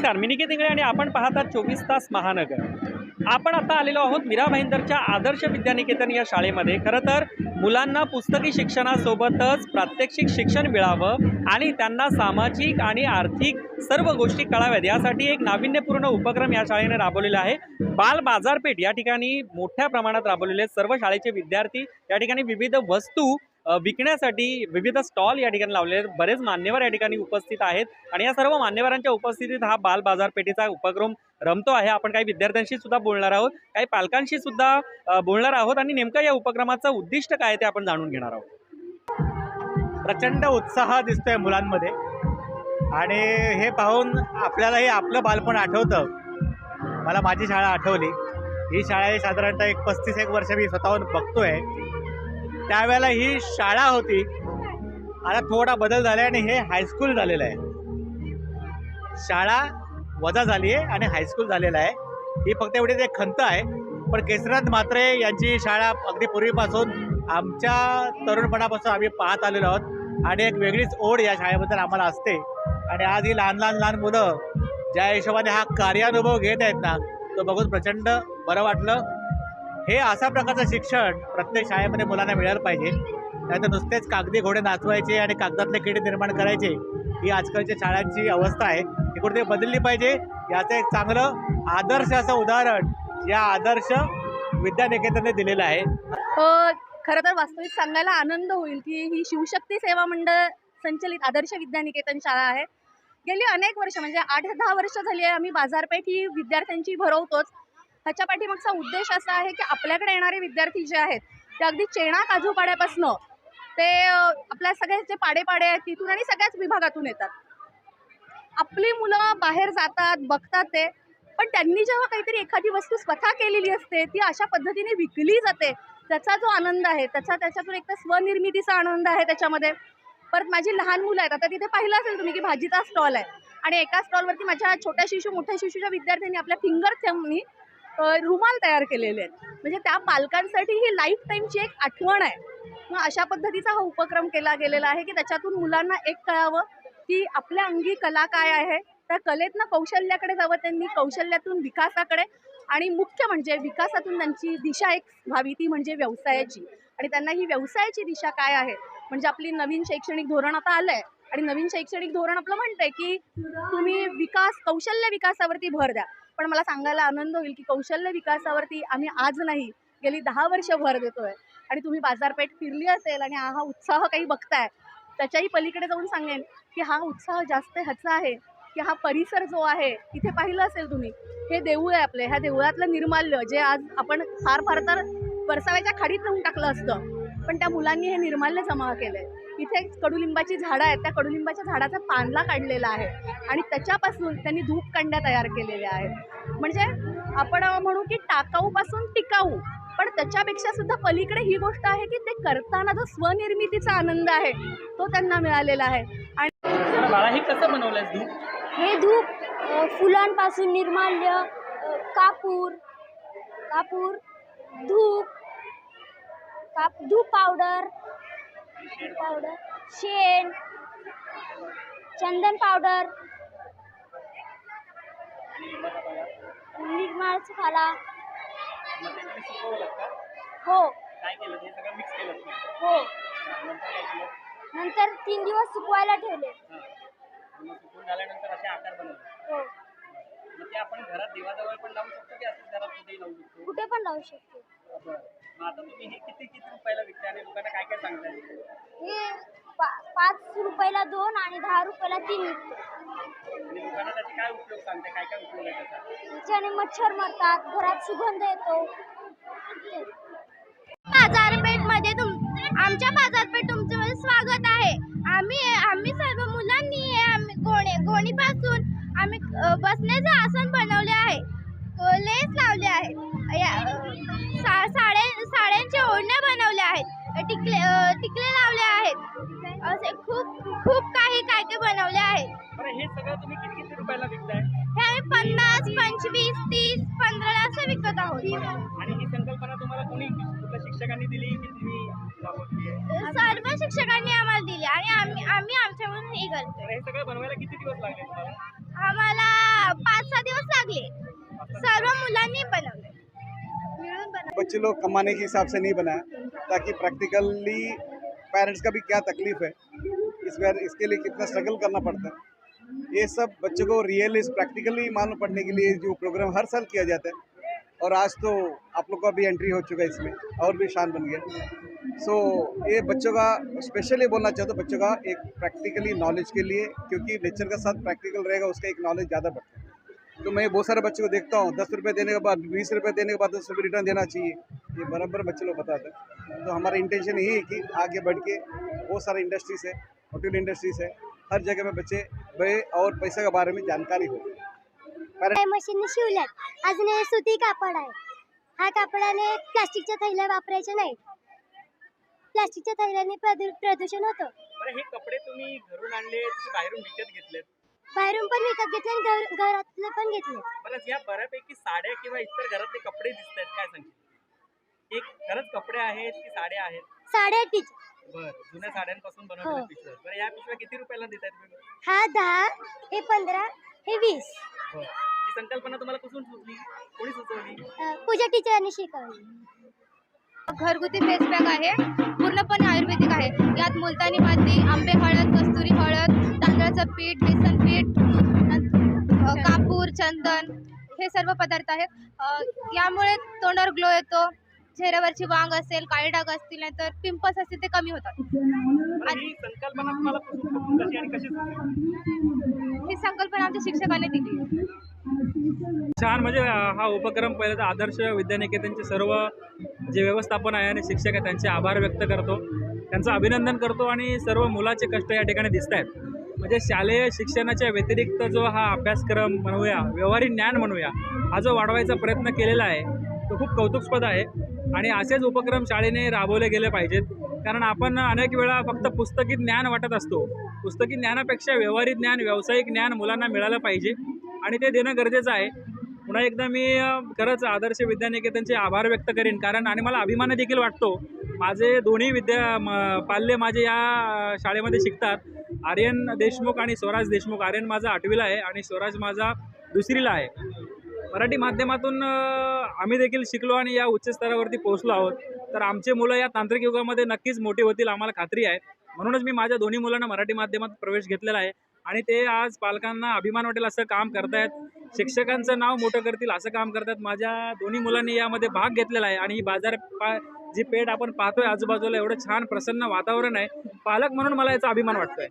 नमस्कार मी निकेत इंगळे आणि आपण पाहतात चोवीस तास महानगर. आपण आता आलेलो आहोत मीरा भाईंदरच्या आदर्श विद्यानिकेतन या शाळेमध्ये. खरं तर मुलांना पुस्तकी शिक्षणासोबतच प्रात्यक्षिक शिक्षण मिळावं आणि त्यांना सामाजिक आणि आर्थिक सर्व गोष्टी कळाव्यात यासाठी एक नाविन्यपूर्ण उपक्रम या शाळेने राबवलेला आहे. बाल बाजारपेठ या ठिकाणी मोठ्या प्रमाणात राबवलेले आहेत. सर्व शाळेचे विद्यार्थी या ठिकाणी विविध वस्तू विकण्यासाठी विविध स्टॉल या ठिकाणी लावलेले आहेत. बरेच मान्यवर या ठिकाणी उपस्थित आहेत. आणि या सर्व मान्यवरांच्या उपस्थितीत हा बाल बाजारपेठेचा उपक्रम रमतो आहे. आपण काही विद्यार्थ्यांशी सुद्धा बोलणार आहोत. काही पालकांशी सुद्धा बोलणार आहोत. आणि नेमकं या उपक्रमाचं उद्दिष्ट काय आहे ते आपण जाणून घेणार आहोत. प्रचंड उत्साह दिसतोय मुलांमध्ये. आणि हे पाहून आपल्यालाही आपलं बालपण आठवतं. मला माझी शाळा आठवली. ही शाळा ही साधारणतः एक पस्तीस एक वर्ष मी स्वतःहून बघतोय. त्यावेळेला ही शाळा होती. आता थोडा बदल झाला आणि हे हायस्कूल झालेलं आहे. शाळा वजा झाली आहे आणि हायस्कूल झालेलं आहे. ही फक्त एवढीच एक खंत आहे. पण केसरनाथ म्हात्रे यांची शाळा अगदी पूर्वीपासून आमच्या तरुणपणापासून आम्ही पाहत आलेलो आहोत. आणि एक वेगळीच ओढ या शाळेबद्दल आम्हाला असते. आणि आज ही लहान लहान लहान मुलं ज्या हिशोबाने हा कार्यानुभव घेत आहेत ना तो बघून प्रचंड बरं वाटलं. हे अशा प्रकारचं शिक्षण प्रत्येक शाळेमध्ये मुलांना मिळालं पाहिजे. नाहीतर नुसतेच कागदी घोडे नाचवायचे आणि कागदातले किडे निर्माण करायचे ही आजकालच्या शाळांची अवस्था आहे. ही कुठेतरी बदलली पाहिजे. याचं एक चांगलं आदर्श असं उदाहरण या आदर्श विद्यानिकेतनने दिलेलं आहे. हो, खरं तर वास्तविक सांगायला आनंद होईल की ही शिवशक्ती सेवा मंडळ संचलित आदर्श विद्यानिकेतन शाळा आहे. गेली अनेक वर्ष म्हणजे आठ दहा वर्ष झाली आहे आम्ही बाजारपेठ ही विद्यार्थ्यांची भरवतोच. ह्याच्या पाठीमागचा उद्देश असा आहे की आपल्याकडे येणारे विद्यार्थी जे आहेत ते अगदी चेणा काजूपाड्यापासनं ते आपल्या सगळे जे पाडेपाडे आहेत तिथून आणि सगळ्याच विभागातून येतात. आपली मुलं बाहेर जातात बघतात ते पण त्यांनी जेव्हा काहीतरी एखादी वस्तू स्वतः केलेली असते ती अशा पद्धतीने विकली जाते त्याचा जो आनंद आहे त्याचा त्याच्यातून एक तर स्वनिर्मितीचा आनंद आहे त्याच्यामध्ये. परत माझी लहान मुलं आहेत आता तिथे पाहिलं असेल तुम्ही की भाजीचा स्टॉल आहे आणि एका स्टॉलवरती माझ्या छोट्या शिशू मोठ्या शिशूच्या विद्यार्थ्यांनी आपल्या फिंगर थेमनी रुमाल तयार केलेले आहेत. म्हणजे त्या पालकांसाठी ही लाईफ टाईमची एक आठवण आहे. मग अशा पद्धतीचा हा उपक्रम केला गेलेला आहे की त्याच्यातून मुलांना एक कळावं की आपल्या अंगी कला काय आहे. त्या कलेतनं कौशल्याकडे जावं त्यांनी कौशल्यातून विकासाकडे आणि मुख्य म्हणजे विकासातून त्यांची दिशा एक व्हावी ती म्हणजे व्यवसायाची. आणि त्यांना ही व्यवसायाची दिशा काय आहे? म्हणजे आपली नवीन शैक्षणिक धोरण आता आलं आहे आणि नवीन शैक्षणिक धोरण आपलं म्हणतंय की तुम्ही विकास कौशल्य विकासावरती भर द्या. पण मला सांगायला आनंद होईल की कौशल्य विकासावरती आम्ही आज नाही गेली दहा वर्ष भर देतोय. आणि तुम्ही बाजारपेठ फिरली असेल आणि हा उत्साह काही बघताय त्याच्याही पलीकडे जाऊन सांगेन की हा उत्साह जास्त ह्याचा आहे की हा परिसर जो आहे इथे पाहिलं असेल तुम्ही हे देऊळ आहे आपले ह्या देवळातलं निर्माल्य जे आज आपण फार फार तर परसाव्याच्या खाडीत नेऊन टाकलं असतं पण त्या मुलांनी हे निर्माल्य जमा केलं आहे इथे कडुलिंबाची झाडं आहेत. त्या कडुलिंबाच्या झाडाचा पानला काढलेला आहे. आणि त्याच्यापासून त्यांनी धूप कांड्या तयार केलेल्या आहेत. म्हणजे आपण म्हणू की टाकाऊपासून टिकाऊ. पण त्याच्यापेक्षा सुद्धा पलीकडे ही गोष्ट आहे की ते करताना जो स्वनिर्मितीचा आनंद आहे तो त्यांना मिळालेला आहे. बाळा हे कसं बनवलंयस तू हे धूप फुलांपासून निर्माल्य कापूर कापूर धूप काप धूप पावडर पावडर शेण चंदन पावडर निर्माळचा का हो हे. हो. नंतर तीन दिवस सुकवायला ठेवले. हां. आणि मग सुकून झाल्यानंतर असे आकार बनवले हो मग ते आपण घरात देवाजवळ पण लावू शकतो की असं घरात कुठेही लावू शकतो? कुठे पण लावू शकतो. आता तुम्ही हे किती किती रुपयाला विकताय? आणि लोकांना काय काय सांगताय? हे पा पाच रुपयाला दोन आणि दहा रुपयाला तीन. विकतो आणि लोकांना त्याचे काय उपयोग सांगताय? काय काय उपयोग आहे त्याचा? त्याच्याने मच्छर मरतात घरात सुगंध येतो. बाजारपेठमध्ये तुम आमच्या बाजारपेठ तुमचं स्वागत आहे. आम्ही आम्ही सर्व मुलांनी हे आम्ही गोणे गोणीपासून आम्ही अ, बसण्याचे आसन बनवले आहे. लेस लावले आहे या- सा साड्या साड्यांचे ओढण्या बनवल्या आहेत. टिकले टिकले लावले आहेत. असे खूप खूप काही काय काय बनवले आहेत. हे सगळं तुम्ही किती किती रुपयाला विकताय? हे आम्ही पन्नास पंचवीस तीस पंधरा असं विकत आहोत. आणि ही संकल्पना तुम्हाला कोणी शिक्षकांनी दिली की तुम्ही? सर्व शिक्षकांनी आम्हाला दिली आणि आम्ही आम्ही आमच्याकडून मी करतोय हे सगळं बनवायला किती दिवस लागले तुम्हाला? आम्हाला पाच सहा दिवस लागले. सर्व मुलांनी बनवले मिळून बनवले बच्चे लोग कमाने के हिसाब से नहीं बनाया ताकि प्रैक्टिकली पेरेंट्स का भी क्या तकलीफ़ है? इस बार इसके लिए कितना स्ट्रगल करना पड़ता है? ये सब बच्चों को रियल इस प्रैक्टिकली मालूम पड़ने के लिए जो प्रोग्राम हर साल किया जाता है। और आज तो आप लोग का भी एंट्री हो चुका है इसमें और भी शान बन गया। सो so, ये बच्चों का स्पेशली बोलना चाहता हूँ बच्चों का एक प्रैक्टिकली नॉलेज के लिए क्योंकि नेचर का साथ प्रैक्टिकल रहेगा उसका एक नॉलेज ज़्यादा बढ़ता है। तो मैं बहुत सारे बच्चों को देखता हूँ दस रुपये देने के बाद बीस रुपये देने के बाद दस रुपये रिटर्न देना चाहिए। ये बराबर बच्चे लोग बताते हैं। तो हमारा इंटेंशन यही है कि आगे बढ़ के बहुत सारे इंडस्ट्रीज़ है होटल इंडस्ट्रीज़ है हर जगह में बच्चे और पैसे के बारे में जानकारी हो। काही मशीनने शिवल्यात. अजून हे सुती कापड आहे. हा कापडाने प्लास्टिकच्या थैल्या वापरायच्या नाहीत. प्लास्टिकच्या थैल्याने प्रदू प्रदूषण होतं. बरं हे कपडे तुम्ही घरून आणले की बाहेरून विकत घेतलेत? बाहेरून पण विकत घेतले आणि घर घरातले पण घेतले. बरं या बऱ्यापैकी साड्या किंवा इतर घरातले कपडे दिसत आहेत काय सांगशील? एक खरंच कपडे आहेत की साड्या आहेत? साड्या टीच बरं जुन्या साड्यांपासून बनवलेल्या हो. पिशव्या बरं या पिशव्या किती रुपयाला देत आहेत तुम्ही हा दहा हे पंधरा हे वीस. संकल्पना तुम्हाला कुठून सुचली? कोणी सुचवली? पूजा टीचरांनी शिकवली. घरगुती फेस पॅक आहे. पूर्णपणे आयुर्वेदिक आहे. यात मुलतानी माती आंबे हळद कस्तुरी हळद तांदळाचं पीठ बेसन पीठ कापूर चंदन हे सर्व पदार्थ आहेत. अ, यामुळे तोंडावर ग्लो येतो. चेहऱ्यावरची वांग असेल काळे डाग असतील नाहीतर पिंपल्स असतील ते कमी होतात. ही संकल्पना तुम्हाला कुठून कुठून कशी आणि कशी सुचली? ही संकल्पना आमच्या शिक्षकांनी दिली. छान म्हणजे हा उपक्रम पहिला तर आदर्श विद्यानिकेतनचे सर्व जे व्यवस्थापन आहे आणि शिक्षक आहे त्यांचे आभार व्यक्त करतो. त्यांचं अभिनंदन करतो आणि सर्व मुलाचे कष्ट या ठिकाणी दिसत आहेत. म्हणजे शालेय शिक्षणाच्या व्यतिरिक्त जो हा अभ्यासक्रम म्हणूया व्यवहारिक ज्ञान म्हणूया हा जो वाढवायचा प्रयत्न केलेला आहे तो खूप कौतुकस्पद आहे. आणि असेच उपक्रम शाळेने राबवले गेले पाहिजेत. कारण आपण अनेक वेळा फक्त पुस्तकी ज्ञान वाटत असतो. पुस्तकी ज्ञानापेक्षा व्यवहारिक ज्ञान व्यावसायिक ज्ञान मुलांना मिळालं पाहिजे. आणि ते देणं गरजेचं आहे. पुन्हा एकदा मी खरंच आदर्श विद्यानिकेतनचे आभार व्यक्त करेन. कारण आणि मला अभिमान देखील वाटतो. माझे दोन्ही विद्या म- पाल्य माझे या शाळेमध्ये शिकतात. आर्यन देशमुख आणि स्वराज देशमुख. आर्यन माझा आठवीला आहे आणि स्वराज माझा दुसरीला आहे. मराठी माध्यमातून आम्ही देखील शिकलो आणि या उच्च स्तरावरती पोहोचलो आहोत. तर आमचे मुलं या तांत्रिक युगामध्ये नक्कीच मोठी होतील आम्हाला खात्री आहे. म्हणूनच मी माझ्या दोन्ही मुलांना मराठी माध्यमात प्रवेश घेतलेला आहे. आणि ते आज पालकांना अभिमान वाटेल असं काम करतायत. शिक्षकांचं नाव मोठं करतील असं काम करतात माझ्या दोन्ही मुलांनी यामध्ये भाग घेतलेला आहे आणि ही बाजार पा जी पेठ आपण पाहतोय आजूबाजूला एवढं छान प्रसन्न वातावरण आहे. पालक म्हणून मला याचा अभिमान वाटतोय.